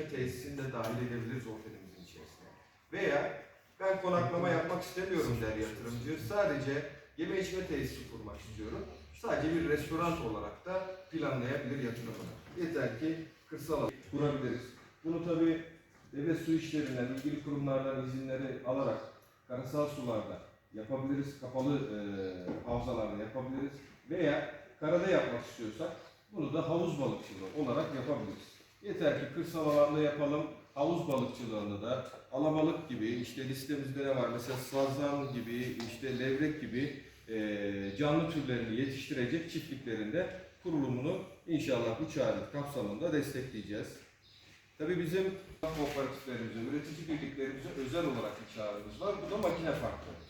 içme tesisini de dahil edebiliriz otelimizin içerisine. Veya ben konaklama yapmak istemiyorum der yatırımcı. Sadece yeme içme tesisi kurmak istiyorum. Sadece bir restoran olarak da planlayabilir yatırımını. Yeter ki kırsal kurabiliriz. Bunu tabii devlet su işlerinden, ilgili kurumlardan izinleri alarak karasal sularda yapabiliriz, kapalı e, havzalarda yapabiliriz veya karada yapmak istiyorsak bunu da havuz balıkçılığı olarak yapabiliriz. Yeter ki kırsal alanda yapalım, havuz balıkçılığında da alabalık gibi, işte listemizde ne var mesela sazan gibi, işte levrek gibi e, canlı türlerini yetiştirecek çiftliklerinde kurulumunu inşallah bu çağrı kapsamında destekleyeceğiz. Tabii bizim kooperatiflerimize, üretici birliklerimize özel olarak bir çağrımız var. Bu da makine parkları.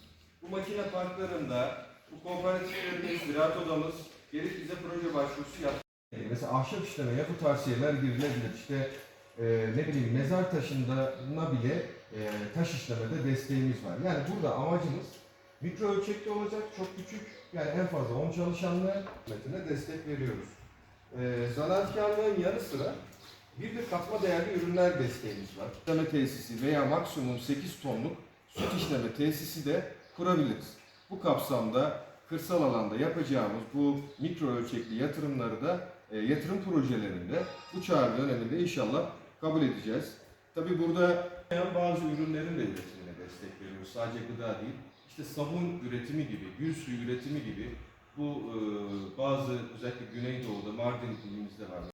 Bu makine parklarında bu kooperatiflerimiz, ziraat odamız gelip bize proje başvurusu yaptı. Mesela ahşap işlemeye bu tavsiyeler girilebilir. İşte e, ne bileyim mezar taşında bile e, taş işlemede desteğimiz var. Yani burada amacımız mikro ölçekli olacak, çok küçük. Yani en fazla 10 çalışanlı hizmetine destek veriyoruz. E, zanaatkarlığın yanı sıra bir de katma değerli ürünler desteğimiz var. İşleme tesisi veya maksimum 8 tonluk süt işleme tesisi de kurabiliriz. Bu kapsamda kırsal alanda yapacağımız bu mikro ölçekli yatırımları da e, yatırım projelerinde bu çağrı döneminde inşallah kabul edeceğiz. Tabi burada bazı ürünlerin de üretimine destek veriyoruz. Sadece gıda değil. İşte sabun üretimi gibi, gül suyu üretimi gibi bu e, bazı özellikle Güneydoğu'da Mardin ilimizde var.